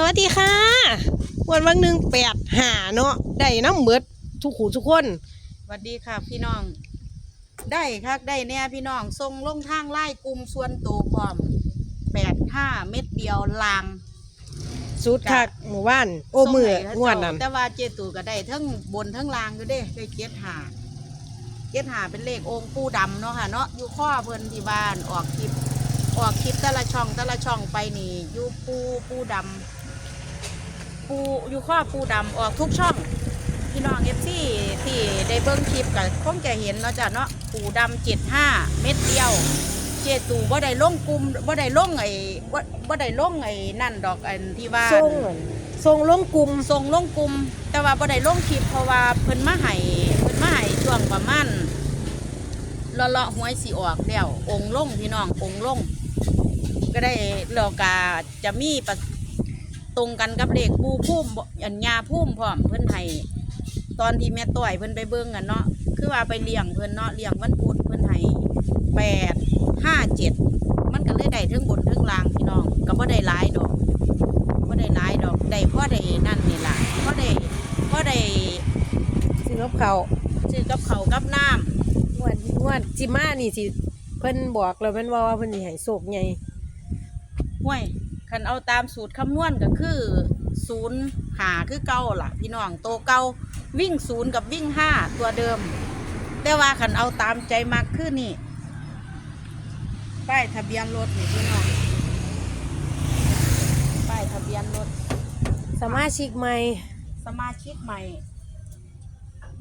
สวัสดีค่ะวันวันหนึ่งแปดหาเนาะได้น้ำเบิดทุกหูทุกคนสวัสดีค่ะ พี่น้อง ได้คักได้แน่พี่น้องทรงลงทางไล่กลุ่มส่วนตัวพร้อมแปดห้าเม็ดเดียวลางสุดคักหมู่บ้าน โอ้มือส่ให้งวดนั้นแต่ว่าเจตูก็ได้ทั้งบนทั้งลางอยู่เด้ได้เจ็ดหาเจ็ดหาเป็นเลของค์ปูดำเนาะค่ะเนาะอยู่ข้อเพิ่นที่บ้านออกคลิปออกคลิปแต่ละช่องแต่ละช่องไปนี่อยู่ปูปูดำ ปูอยู่ข้อปูดำออกทุกช่อง พี่น้องเอฟซีที่ได้เบิ้งคลิปก็คงจะเห็นเนาะจ้ะเนาะปูดำเจ็ดห้าเม็ดเดียว เจตูบ่ได้ลงกลุ่มบ่ได้ลงไอ้บ่บ่ได้ลงไอ้นั่นดอกอันที่ว่า ทรงทรงลงกลุ่มส่งลงกลุ่มแต่ว่าบ่ได้ลงคลิปเพราะว่าเพิ่นมาให้เพิ่นมาให้ช่วงประมาณเลาะๆหวยสิออกแล้วองค์ลงพี่น้ององค์ลงก็ได้แล้วก็จะมีประ ตรงกันกับเลขปูพุ่มบ่อันยาพุ่มพร้อมเพิ่นให้ตอนที่แม่ต้อยเพิ่นไปเบิ่งกันเนาะคือว่าไปเลี้ยงเพิ่นเนาะเลี้ยงวันพุธเพิ่นให้แปดห้าเจ็ดมันก็เลยได้เทั้งบนเทั้งล่างพี่น้องก็บ่ได้หลายดอกบ่ได้หลายดอกได้พอได้นั่นนี่ล่ะพอได้พอได้ซื้อกับเขาวซื้อกับเขาวกับน้ำงวดงวดจิมานี่สิเพิ่นบอกแล้วแมันว่าว่าเพิ่นสิให้โศกไงห้วย คันเอาตามสูตรคำนวณก็คือศูนย์หาคือเก่าล่ะ พี่น้องโตเก่าวิ่งศูนย์กับวิ่งห้าตัวเดิม แต่ว่าคันเอาตามใจมักคือนี่ป้ายทะเบียนรถนี่พี่น้องป้ายทะเบียนรถสมาชิกใหม่สมาชิกใหม่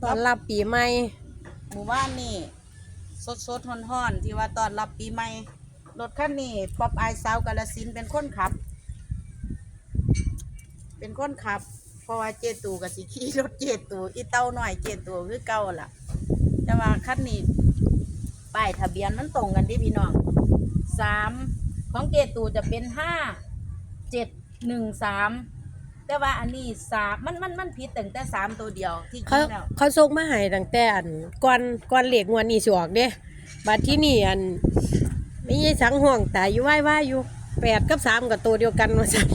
ตอนรับปีใหม่หมู่บ้านนี่สดสดๆฮ้อนๆที่ว่าตอนรับปีใหม่ รถคันนี้ป๊อปไอายสาวกาลสินธุ์เป็นคนขับ เป็นคนขับ เพราะว่าเจตูกับสิขี่รถเจตูอีเต้าหน่อยเจตูคือเก่าล่ะ แต่ว่าคันนี้ป้ายทะเบียนมันตรงกันดิพี่น้องสามของเจตูจะเป็นห้าเจ็ดหนึ่งสามแต่ว่าอันนี้สามมันมันมันผิดตั้งแต่สามตัวเดียวที่จเขาริงแล้วเขาส่งมาให้ตั้งแต่อันก่อนก่อนเหล็กงวดนี้สิออกเด้บัดที่นี่อัน ไม่ใช่สังห่วงตายอยู่ไหว้ว่าอยู่แปดกับสามกับตัวเดียวกันว่าซั่น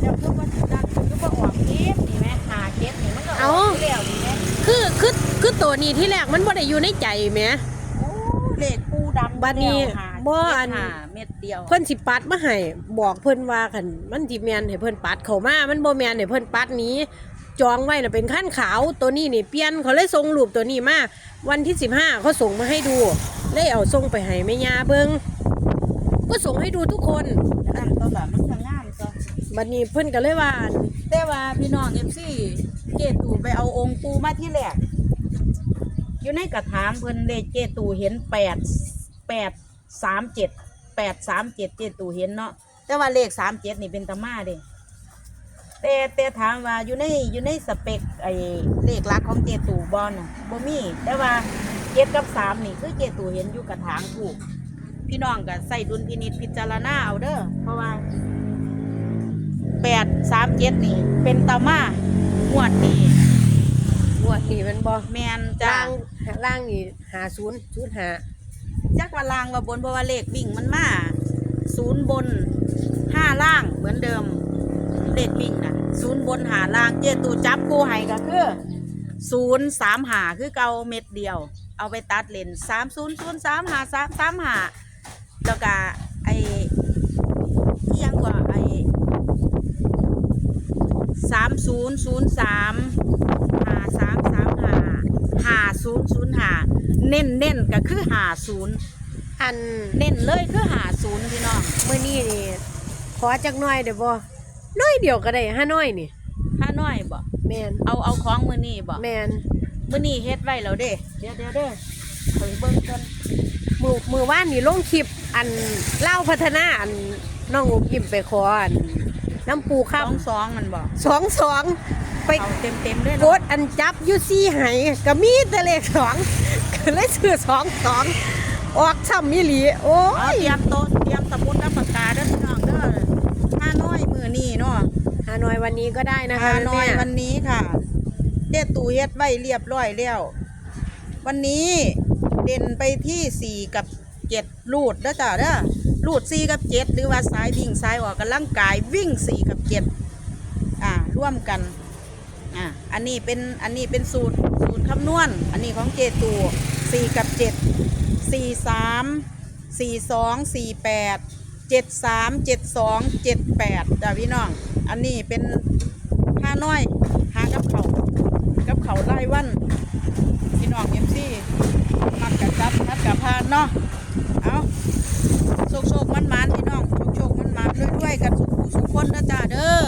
เดี๋ยวคือว่าดันคือว่าออกเกสนี่ไหมหาเกสนี่มันก็อเอ้าอกอยู่แล้วนี่ไหมคือคือคือตัวนี้ที่แรกมันบ่ได้อยู่ในใจแหมโอ้เลขปูดำบัดนี้แล้วหาบ่เจ็ดอันหาเม็ดเดียวเพิ่นสิปัดมาให้บอกเพิ่นว่าคันมันสิแม่นให้เพิ่นปัดเข้ามามันบ่แม่นให้เพิ่นปัดหนี้ จองไว้น่ะเป็นขั้นขาวตัวนี้นี่เปลี่ยนเขาเลยส่งรูปตัวนี้มาวันที่15เขาส่งมาให้ดูเลยเอาส่งไปให้แม่ย่าเบิ่งก็ส่งให้ดูทุกคนนั่นตัวแบบมันจะงามจ้ะบัดนี้เพิ่นก็เลยว่าแต่ว่าพี่น้องเอฟซีเจตูไปเอาองค์ปูมาที่แรกอยู่ในกระถางเพิ่นเลขเจตูเห็นแปดแปดสามเจ็ดแปดสามเจ็ดเจตูเห็นเนาะแต่ว่าเลขสามเจ็ดนี่เป็นตามาเด้ แต่แต่ถามว่าอยู่ในอยู่ในสเปคไอ้เลขลักษณ์ของเจตูบอลน่ะบ่มี แต่ว่าเจ็ดกับสามนี่คือเจตูเห็นอยู่กระถางถูก พี่น้องก็ใส่ดุลพินิจพิจารณาเอาเด้อเพราะว่าแปดสามเจ็ดนี่ เป็นตามางวดนี่งวดนี้มันบ่แมนจ้าล่างล่างนี่50 05จักว่าลางว่าบนเพราะว่าเลขวิ่งมันมาศูนย์บนห้าล่างเหมือนเดิม เลขวิ่งนะศูนย์บนหาล่างเจตูจับกูให้ก็คือศูนย์สามหาคือเกาเม็ดเดียว เอาไปตัดเลนสามศูนย์ศูนย์สามหาสามสามหาแล้วก็ไอที่ยังกว่าไอสามศูนย์ศูนย์สามหาสามสามหาหาศูนย์ศูนย์หาเน้นเน้นก็คือหาศูนย์อันเน้นเลยคือหาศูนย์พี่น้องมื้อนี้นี่ขอจักหน่อยเด้อบ่ น้อยเดียวก็ได้ห้าน้อยนี่ห้าน้อยบ่แม่นเอาเอาของมือนี่บ่แม่นมือนี่เฮ็ดไว้แล้วเด้เดี๋ยวเดี๋ยวเด้อเพิ่งเบิ่งกันมือมือว่านนี่ลงคลิปอันเล่าพัฒนาอันน้องอุกิมไปขออันน้ำปูสข้าองสองมันบ่สองสองไปเอาเต็มเต็มๆด้วยกเนาะดอันจับอยูซี่ไห้ก็มีแต่เลขสองก็เลยซื้อสองสองออกซ้ำมิหลีโอ้เอายเตรียมโต๊ะเตรียมสมุดและปากกาเด้อพี่น้องเด้อ ห้าน้อยมือนี่เนาะฮานอยวันนี้ก็ได้นะคะห้าน้อยแม่วันนี้ค่ะเจ๊ตู่เฮ็ดไว้เรียบร้อยแล้ววันนี้เด่นไปที่สี่กับเจ็ดรูดเด้อจ้าเด้อลูดสี่กับเจ็ดหรือว่าสายวิ่งสายออกกำลังกายวิ่งสี่กับเจ็ดอ่าร่วมกันอ่าอันนี้เป็นอันนี้เป็นสูตรสูตรคำนวณ อันนี้ของเจตูสี่กับเจ็ดสี่สามสี่สองสี่แปด เจ็ดสามเจ็ดสองเจ็ดแปดจ้าพี่น้อง อันนี้เป็นผ้าน้อยหากับเขากับเขาไล่วันพี่น้องเอ็มซี่มักกะจับมัดกะพานเนาะเอาโชคโชคมันมันพี่น้องโชคโชคมันมันด้วยๆกันสุขสุขคนนะจ้าเด้อ